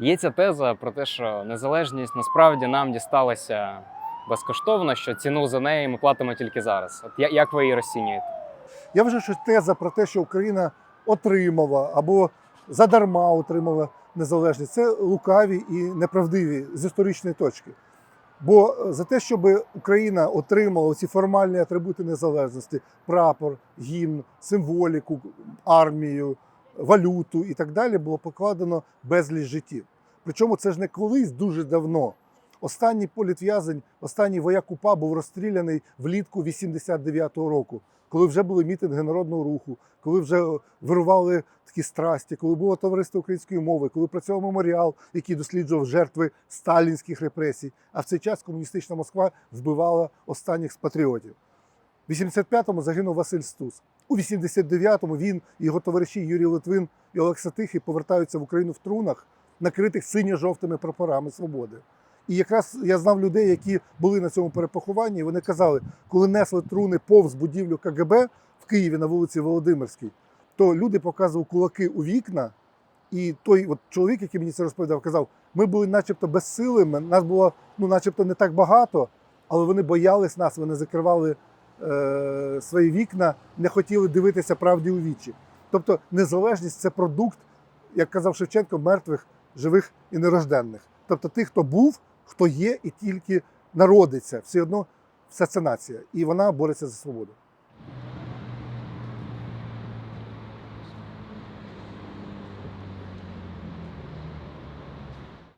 Є ця теза про те, що незалежність насправді нам дісталася безкоштовно, що ціну за неї ми платимо тільки зараз. От як ви її розцінюєте? Я вважаю, що теза про те, що Україна отримала або задарма отримала незалежність, це лукаві і неправдиві з історичної точки. Бо за те, щоб Україна отримала ці формальні атрибути незалежності прапор, гімн, символіку, армію, валюту і так далі, було покладено безліч життів. Причому це ж не колись дуже давно. Останній політв'язень, останній вояк УПА був розстріляний влітку 89-го року, коли вже були мітинги народного руху, коли вже вирували такі страсті, коли було товариство української мови, коли працював меморіал, який досліджував жертви сталінських репресій. А в цей час комуністична Москва вбивала останніх з патріотів. В 85-му загинув Василь Стус. У 89-му він і його товариші Юрій Литвин і Олекса Тихий повертаються в Україну в трунах, накритих синьо-жовтими прапорами свободи. І якраз я знав людей, які були на цьому перепохованні, і вони казали, коли несли труни повз будівлю КГБ в Києві на вулиці Володимирській, то люди показували кулаки у вікна, і той от чоловік, який мені це розповідав, казав: ми були начебто безсилими, нас було ну, начебто не так багато, але вони боялись нас, вони закривали е, свої вікна, не хотіли дивитися правді у вічі. Тобто незалежність це продукт, як казав Шевченко, мертвих, живих і нерожденних. Тобто тих, хто був, хто є і тільки народиться, все одно все це нація, і вона бореться за свободу.